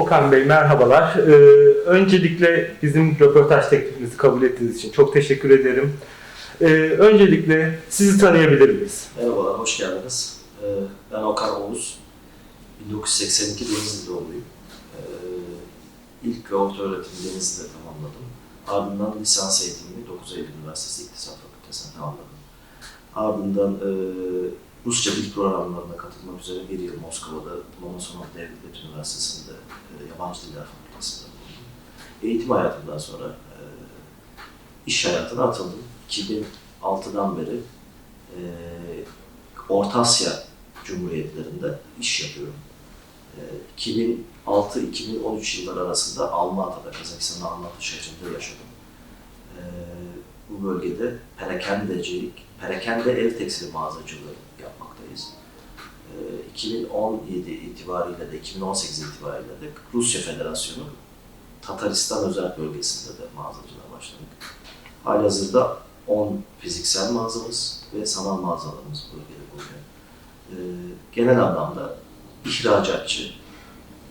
Okan Bey merhabalar. Ee, öncelikle bizim röportaj teklifimizi kabul ettiğiniz için çok teşekkür ederim. Ee, öncelikle sizi tanıyabilir miyiz? Merhabalar, hoş geldiniz. Ee, Ben Okan Oğuz. 1982 Denizli doğumluyum. Ee, İlk ve orta öğretimi Denizli'de tamamladım. Ardından lisans eğitimimi 9 Eylül Üniversitesi İktisat Fakültesi'nde tamamladım. Ardından e, Rusça dil programlarına katılmak üzere bir yıl Moskova'da Lomonosov Devlet Üniversitesi'nde e, Yabancı Diller Fakültesi'nde bulundum. Eğitim hayatından sonra e, iş hayatına atıldım. 2006'dan beri e, Orta Asya Cumhuriyetlerinde iş yapıyorum. E, 2006-2013 yılları arasında Almatı'da, Kazakistan'ın Almatı şehrinde yaşadım. E, bu bölgede perakendecilik, perakende el tekstili mağazacılığı yapmaktayız. E, 2017 itibariyle de 2018 itibariyle de Rusya Federasyonu Tataristan özel bölgesinde de mağazacılığa başladık. Halihazırda 10 fiziksel mağazamız ve sanal mağazalarımız bölgede bulunuyor. Ee, genel anlamda ihracatçı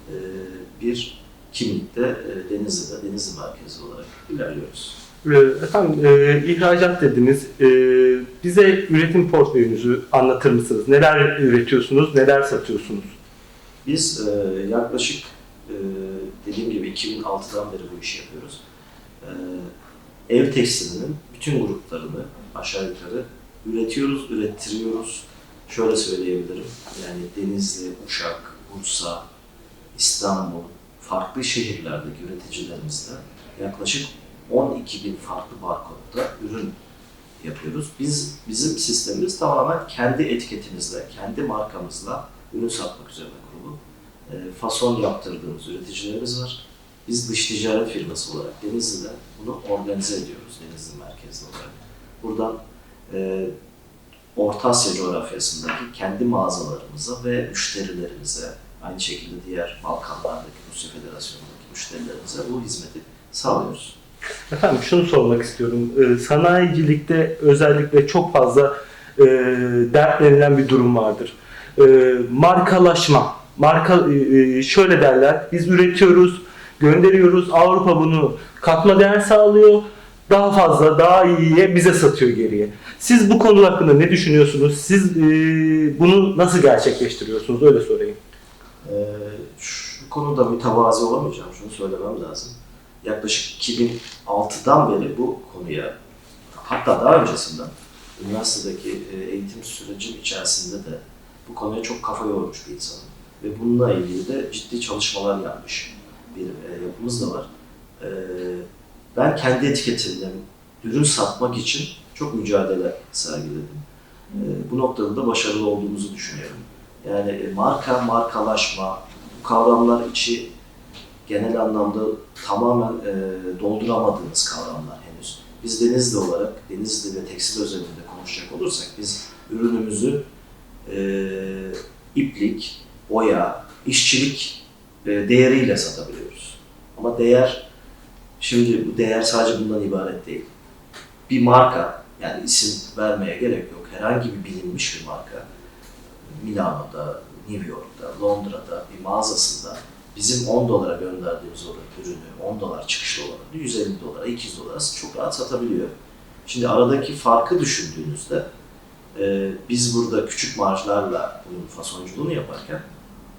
e, bir kimlikte e, Denizli'de, Denizli merkezi olarak ilerliyoruz. Ee, efendim e, ihracat dediniz. Ee, bize üretim portföyünüzü anlatır mısınız? Neler üretiyorsunuz, neler satıyorsunuz? Biz e, yaklaşık e, dediğim gibi 2006'dan beri bu işi yapıyoruz. E, ev tekstilinin bütün gruplarını aşağı yukarı üretiyoruz, ürettiriyoruz. Şöyle söyleyebilirim. Yani Denizli, Uşak, Bursa, İstanbul, farklı şehirlerdeki üreticilerimizle yaklaşık 12 bin farklı barkodda ürün yapıyoruz. Biz bizim sistemimiz tamamen kendi etiketimizle, kendi markamızla ürün satmak üzerine kurulu. E, fason yaptırdığımız üreticilerimiz var. Biz dış ticaret firması olarak Denizli'de bunu organize ediyoruz Denizli merkezli olarak. Buradan e, Orta Asya coğrafyasındaki kendi mağazalarımıza ve müşterilerimize, aynı şekilde diğer Balkanlardaki Rusya Federasyonu'ndaki müşterilerimize bu hizmeti sağlıyoruz. Efendim şunu sormak istiyorum. Ee, sanayicilikte özellikle çok fazla e, dertlenilen bir durum vardır. Ee, markalaşma. Marka e, şöyle derler. Biz üretiyoruz, gönderiyoruz. Avrupa bunu katma değer sağlıyor. Daha fazla, daha iyiye bize satıyor geriye. Siz bu konu hakkında ne düşünüyorsunuz? Siz e, bunu nasıl gerçekleştiriyorsunuz? Öyle sorayım. Ee, şu konuda mütevazi olamayacağım, şunu söylemem lazım. Yaklaşık 2006'dan beri bu konuya, hatta daha öncesinden üniversitedeki e, eğitim sürecim içerisinde de bu konuya çok kafa yormuş bir insanım. Ve bununla ilgili de ciddi çalışmalar yapmış bir e, yapımız da var. Ee, Ben kendi etiketimle ürün satmak için çok mücadele sergiledim. Bu noktada da başarılı olduğumuzu düşünüyorum. Yani e, marka, markalaşma, bu kavramlar içi genel anlamda tamamen e, dolduramadığımız kavramlar henüz. Biz Denizli olarak, Denizli ve tekstil özelinde konuşacak olursak biz ürünümüzü e, iplik, boya, işçilik e, değeriyle satabiliyoruz. Ama değer, şimdi bu değer sadece bundan ibaret değil. Bir marka, yani isim vermeye gerek yok. Herhangi bir bilinmiş bir marka, Milano'da, New York'ta, Londra'da bir mağazasında bizim 10 dolara gönderdiğimiz o ürünü 10 dolar çıkışlı olanı 150 dolara, 200 dolara çok rahat satabiliyor. Şimdi aradaki farkı düşündüğünüzde e, biz burada küçük marjlarla bunun fasonculuğunu yaparken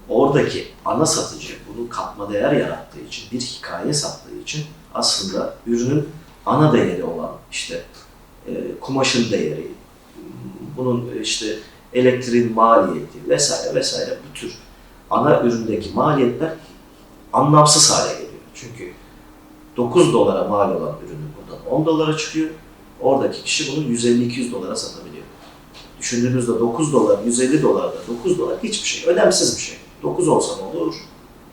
oradaki ana satıcı bunun katma değer yarattığı için, bir hikaye sattığı için aslında ürünün ana değeri olan işte e, kumaşın değeri, bunun işte elektriğin maliyeti vesaire vesaire bu tür ana üründeki maliyetler anlamsız hale geliyor. Çünkü 9 dolara mal olan ürünü buradan 10 dolara çıkıyor. Oradaki kişi bunu 150-200 dolara satabiliyor. Düşündüğünüzde 9 dolar, 150 dolarda 9 dolar hiçbir şey, önemsiz bir şey. 9 olsa ne olur,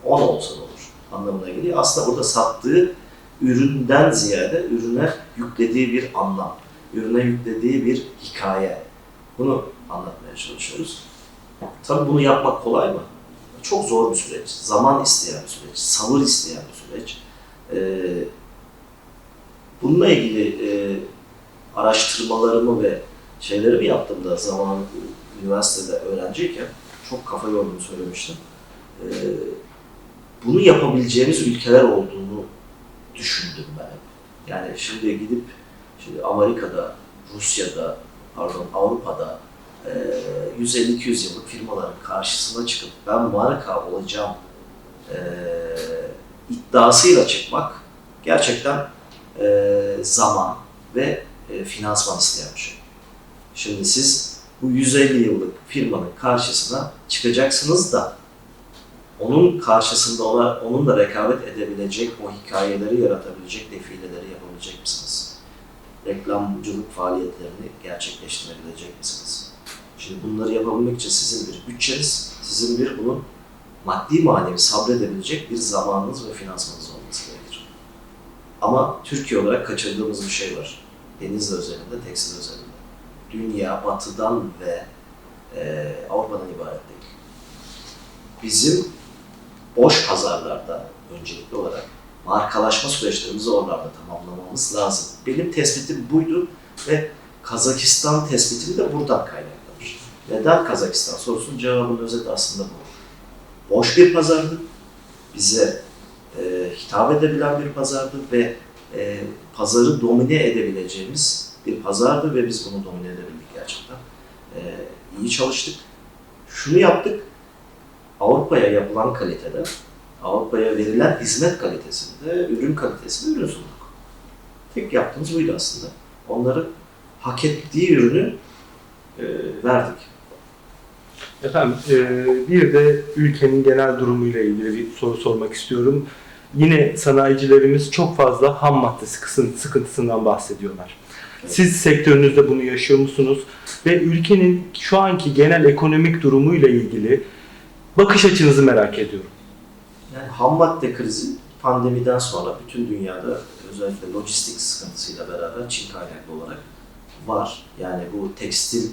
10 olsa ne olur anlamına geliyor. Aslında burada sattığı üründen ziyade ürüne yüklediği bir anlam, ürüne yüklediği bir hikaye. Bunu anlatmaya çalışıyoruz. Tabii bunu yapmak kolay mı? Çok zor bir süreç, zaman isteyen bir süreç, sabır isteyen bir süreç. Ee, bununla ilgili e, araştırmalarımı ve şeylerimi yaptığımda zaman üniversitede öğrenciyken çok kafa yorduğumu söylemiştim. Ee, bunu yapabileceğimiz ülkeler olduğunu düşündüm ben. Yani şimdi gidip şimdi Amerika'da, Rusya'da, pardon Avrupa'da 150-200 yıllık firmaların karşısına çıkıp ben marka olacağım eee, iddiasıyla çıkmak gerçekten eee, zaman ve e, finansman isteyen bir şey. Şimdi siz bu 150 yıllık firmanın karşısına çıkacaksınız da onun karşısında ona, onunla rekabet edebilecek, o hikayeleri yaratabilecek, defileleri yapabilecek misiniz? Reklamcılık faaliyetlerini gerçekleştirebilecek misiniz? Şimdi bunları yapabilmek için sizin bir bütçeniz, sizin bir bunun maddi manevi sabredebilecek bir zamanınız ve finansmanınız olması gerekir. Ama Türkiye olarak kaçırdığımız bir şey var. Denizli özelinde, tekstil özelinde. Dünya batıdan ve e, Avrupa'dan ibaret değil. Bizim boş pazarlarda öncelikli olarak markalaşma süreçlerimizi oralarda tamamlamamız lazım. Benim tespitim buydu ve Kazakistan tespitim de buradan kaynaklanır. Neden Kazakistan sorusunun cevabının özeti aslında bu. Boş bir pazardı. Bize e, hitap edebilen bir pazardı ve e, pazarı domine edebileceğimiz bir pazardı ve biz bunu domine edebildik gerçekten. E, iyi çalıştık. Şunu yaptık, Avrupa'ya yapılan kalitede, Avrupa'ya verilen hizmet kalitesinde, ürün kalitesinde ürün sunduk. Tek yaptığımız buydu aslında. Onların hak ettiği ürünü e, verdik. Efendim e, bir de ülkenin genel durumuyla ilgili bir soru sormak istiyorum. Yine sanayicilerimiz çok fazla ham madde sıkıntı- sıkıntısından bahsediyorlar. Siz sektörünüzde bunu yaşıyor musunuz? Ve ülkenin şu anki genel ekonomik durumuyla ilgili bakış açınızı merak ediyorum. Yani ham madde krizi pandemiden sonra bütün dünyada özellikle lojistik sıkıntısıyla beraber Çin kaynaklı olarak var. Yani bu tekstil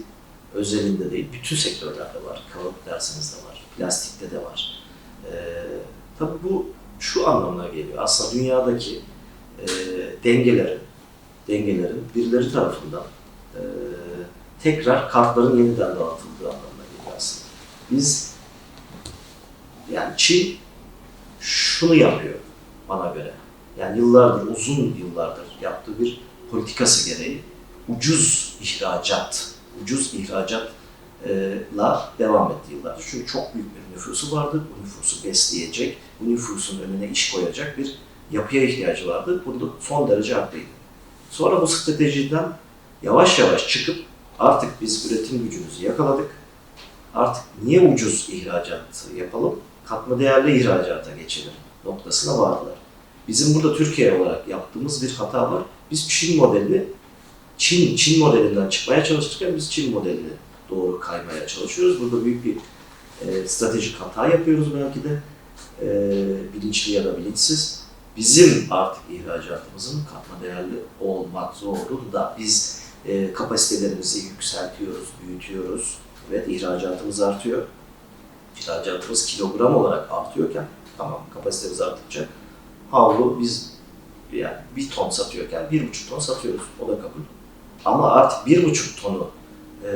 özelinde değil, bütün sektörlerde var. Kağıt dersiniz de var, plastikte de var. Ee, tabii bu şu anlamına geliyor. Aslında dünyadaki e, dengelerin, dengelerin birileri tarafından e, tekrar kartların yeniden dağıtıldığı anlamına geliyor aslında. Biz yani Çin şunu yapıyor bana göre. Yani yıllardır, uzun yıllardır yaptığı bir politikası gereği ucuz ihracat, ucuz ihracatla devam etti yıllardır. Çünkü çok büyük bir nüfusu vardı. Bu nüfusu besleyecek, bu nüfusun önüne iş koyacak bir yapıya ihtiyacı vardı. Bunda son derece haklıydı. Sonra bu stratejiden yavaş yavaş çıkıp artık biz üretim gücümüzü yakaladık. Artık niye ucuz ihracat yapalım? Katma değerli ihracata geçelim noktasına vardılar. Bizim burada Türkiye olarak yaptığımız bir hata var. Biz Çin modelini, Çin, Çin modelinden çıkmaya çalışırken biz Çin modeline doğru kaymaya çalışıyoruz. Burada büyük bir e, stratejik hata yapıyoruz belki de. E, bilinçli ya da bilinçsiz. Bizim artık ihracatımızın katma değerli olmak zorunda. Biz e, kapasitelerimizi yükseltiyoruz, büyütüyoruz. Evet ihracatımız artıyor. İhracatımız kilogram olarak artıyorken tamam kapasitemiz arttıkça havlu biz yani bir ton satıyorken bir buçuk ton satıyoruz. O da kabul. Ama artık bir buçuk tonu e,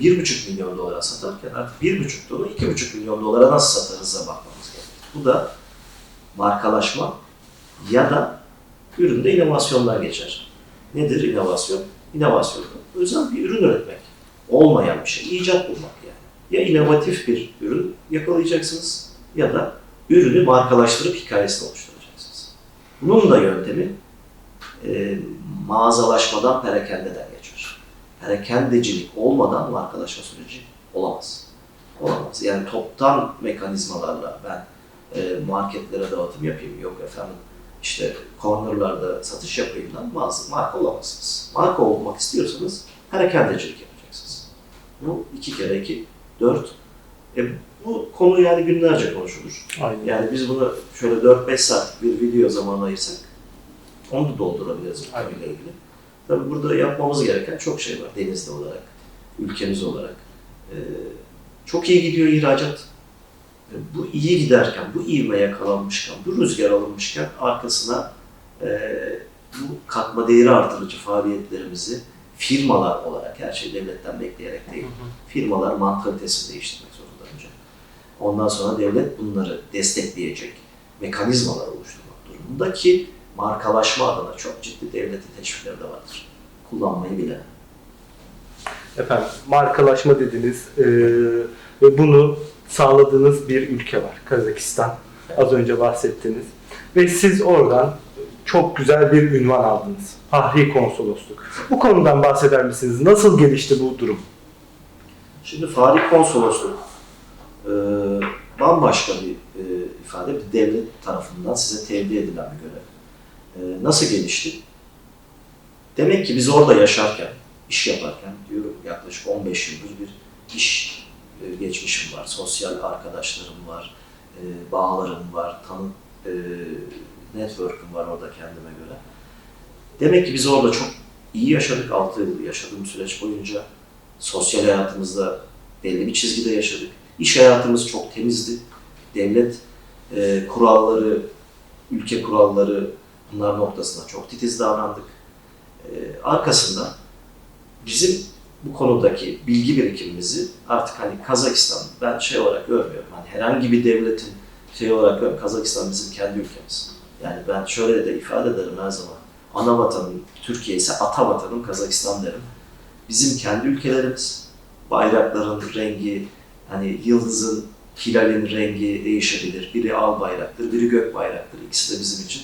bir buçuk milyon dolara satarken artık bir buçuk tonu iki buçuk milyon dolara nasıl satarız'a bakmamız gerekir. Bu da markalaşma ya da üründe inovasyonlar geçer. Nedir inovasyon? İnovasyon özel bir ürün üretmek. Olmayan bir şey, icat bulmak yani. Ya inovatif bir ürün yakalayacaksınız ya da ürünü markalaştırıp hikayesini oluşturacaksınız. Bunun da yöntemi e, mağazalaşmadan perakendeden geçer. Perakendecilik olmadan markalaşma süreci olamaz. Olamaz. Yani toptan mekanizmalarla ben e, marketlere dağıtım yapayım, yok efendim işte cornerlarda satış yapayım lan mağaza, marka olamazsınız. Marka olmak istiyorsanız perakendecilik yapacaksınız. Bu iki kere iki, dört. E, bu konu yani günlerce konuşulur. Aynen. Yani biz bunu şöyle 4-5 saat bir video zamanı ayırsak onu da doldurabiliriz bu konuyla ilgili. Tabii burada yapmamız gereken çok şey var denizde olarak, ülkemiz olarak. Ee, çok iyi gidiyor ihracat. E, Bu iyi giderken, bu ivme yakalanmışken, bu rüzgar alınmışken arkasına e, bu katma değeri artırıcı faaliyetlerimizi firmalar olarak, her şey devletten bekleyerek değil, firmalar mantalitesini değiştirmek zorunda önce. Ondan sonra devlet bunları destekleyecek. mekanizmalar oluşturmak durumunda ki markalaşma adına çok ciddi devletin teşvikleri de vardır. Kullanmayı bilen. Efendim markalaşma dediniz e, ve bunu sağladığınız bir ülke var. Kazakistan. Az önce bahsettiniz. Ve siz oradan çok güzel bir ünvan aldınız. Fahri konsolosluk. Bu konudan bahseder misiniz? Nasıl gelişti bu durum? Şimdi Fahri Konsolosluk e, bambaşka bir e, ifade, bir devlet tarafından size tevdi edilen bir görev. E, nasıl gelişti? Demek ki biz orada yaşarken, iş yaparken diyorum yaklaşık 15 yıldır bir iş e, geçmişim var, sosyal arkadaşlarım var, e, bağlarım var, tanı e, network'üm var orada kendime göre. Demek ki biz orada çok iyi yaşadık, 6 yıl yaşadığım süreç boyunca. Sosyal hayatımızda belli bir çizgide yaşadık. İş hayatımız çok temizdi. Devlet e, kuralları, ülke kuralları bunlar noktasında çok titiz davrandık. E, arkasından bizim bu konudaki bilgi birikimimizi artık hani Kazakistan ben şey olarak görmüyorum. Hani herhangi bir devletin şey olarak görmüyorum. Kazakistan bizim kendi ülkemiz. Yani ben şöyle de ifade ederim her zaman. Ana vatanım Türkiye ise ata vatanım Kazakistan derim. Bizim kendi ülkelerimiz, bayrakların rengi, hani yıldızın, hilalin rengi değişebilir. Biri al bayraktır, biri gök bayraktır. İkisi de bizim için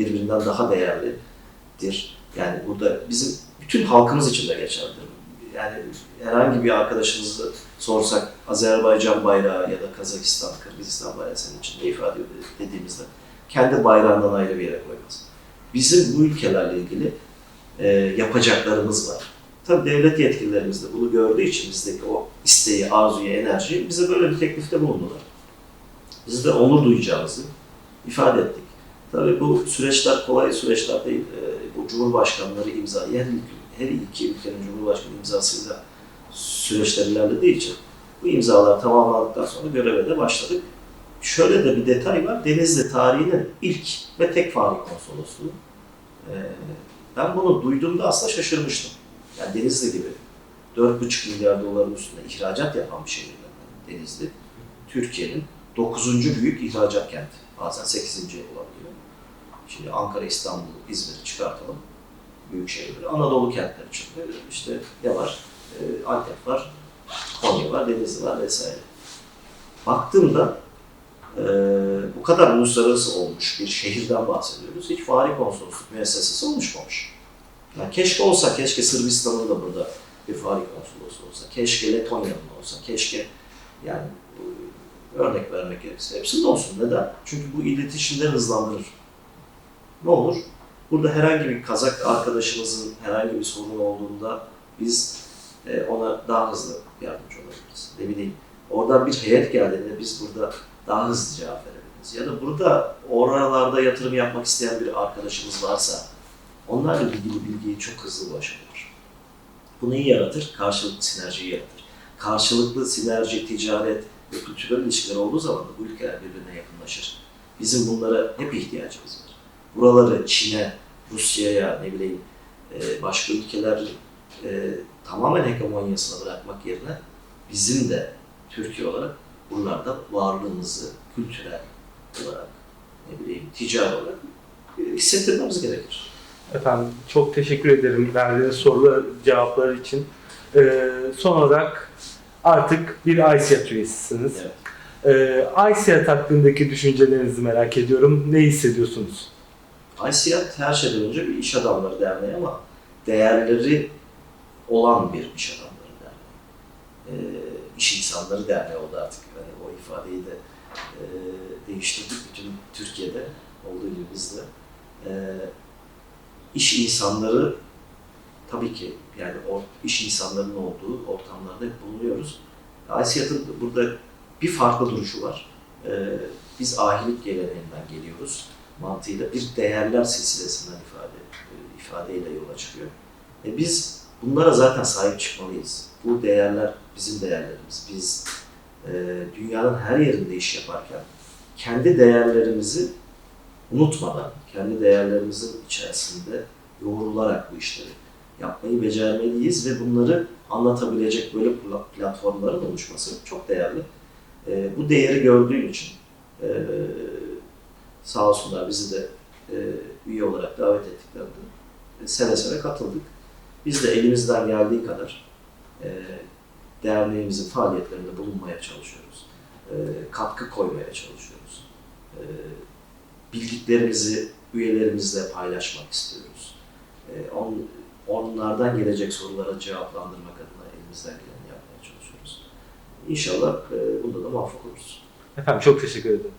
birbirinden daha değerlidir. Yani burada bizim bütün halkımız için de geçerlidir. Yani herhangi bir arkadaşımızı sorsak Azerbaycan bayrağı ya da Kazakistan, Kırgızistan bayrağı senin için ne ifade ediyor dediğimizde kendi bayrağından ayrı bir yere koymaz. Bizim bu ülkelerle ilgili e, yapacaklarımız var. Tabii devlet yetkililerimiz de bunu gördüğü için bizdeki o isteği, arzuyu, enerjiyi bize böyle bir teklifte bulundular. Biz de onur duyacağımızı ifade ettik. Tabii bu süreçler kolay süreçler değil. E, bu Cumhurbaşkanları imzayı her, her iki ülkenin Cumhurbaşkanı imzasıyla süreçler ilerlediği için bu imzalar tamamlandıktan sonra göreve de başladık. Şöyle de bir detay var. Denizli tarihinin ilk ve tek fahri konsolosluğu. E, ben bunu duyduğumda aslında şaşırmıştım. Yani Denizli gibi 4,5 milyar doların üstünde ihracat yapan bir şehirlerden Denizli. Türkiye'nin 9. büyük ihracat kenti. Bazen 8. olabiliyor. Şimdi Ankara, İstanbul, İzmir'i çıkartalım. Büyük şehirleri. Anadolu kentleri çıkıyor. İşte ne var? Ee, Antep var, Konya var, Denizli var vesaire. Baktığımda e, bu kadar uluslararası olmuş bir şehirden bahsediyoruz. Hiç fahri konsolosluk müessesesi oluşmamış. Yani keşke olsa, keşke Sırbistan'ın da burada bir fahri konsolosu olsa, keşke Letonya'nın olsa, keşke yani e, örnek vermek gerekirse hepsinde olsun. Neden? Çünkü bu iletişimleri hızlandırır. Ne olur? Burada herhangi bir Kazak arkadaşımızın herhangi bir sorunu olduğunda biz e, ona daha hızlı yardımcı olabiliriz. Ne bileyim, oradan bir heyet geldiğinde biz burada daha hızlı cevap verebiliriz. Ya da burada oralarda yatırım yapmak isteyen bir arkadaşımız varsa onlarla ilgili bilgiyi çok hızlı ulaşabilir. Bu neyi yaratır? Karşılıklı sinerjiyi yaratır. Karşılıklı sinerji, ticaret ve kültürel ilişkiler olduğu zaman da bu ülkeler birbirine yakınlaşır. Bizim bunlara hep ihtiyacımız var. Buraları Çin'e, Rusya'ya, ne bileyim e, başka ülkeler e, tamamen hegemonyasına bırakmak yerine bizim de Türkiye olarak buralarda varlığımızı kültürel olarak, ne bileyim ticari olarak e, hissettirmemiz gerekir. Efendim çok teşekkür ederim verdiğiniz sorular, cevaplar için. Ee, son olarak artık bir ICEAT üyesisiniz. Evet. Ee, ICEAT hakkındaki düşüncelerinizi merak ediyorum. Ne hissediyorsunuz? ICEAT her şeyden önce bir iş adamları derneği ama değerleri olan bir iş adamları derneği. Ee, iş insanları derneği oldu artık. Yani o ifadeyi de e, değiştirdik bütün Türkiye'de olduğu gibi bizde. Ee, iş insanları tabii ki yani o iş insanlarının olduğu ortamlarda hep bulunuyoruz. ICEAT'ın burada bir farklı duruşu var. Ee, biz ahilik geleneğinden geliyoruz mantığıyla bir değerler silsilesinden ifade ifadeyle yola çıkıyor. E biz bunlara zaten sahip çıkmalıyız. Bu değerler bizim değerlerimiz. Biz e, dünyanın her yerinde iş yaparken kendi değerlerimizi unutmadan, kendi değerlerimizin içerisinde yoğrularak bu işleri yapmayı becermeliyiz ve bunları anlatabilecek böyle pla- platformların oluşması çok değerli. E, bu değeri gördüğüm için e, sağ olsunlar bizi de e, üye olarak davet ettiklerinde e, seve seve katıldık. Biz de elimizden geldiği kadar e, derneğimizin faaliyetlerinde bulunmaya çalışıyoruz. E, katkı koymaya çalışıyoruz. E, bildiklerimizi üyelerimizle paylaşmak istiyoruz. E, on, onlardan gelecek sorulara cevaplandırmak adına elimizden geleni yapmaya çalışıyoruz. İnşallah e, bunda da muvaffak oluruz. Efendim çok teşekkür ederim.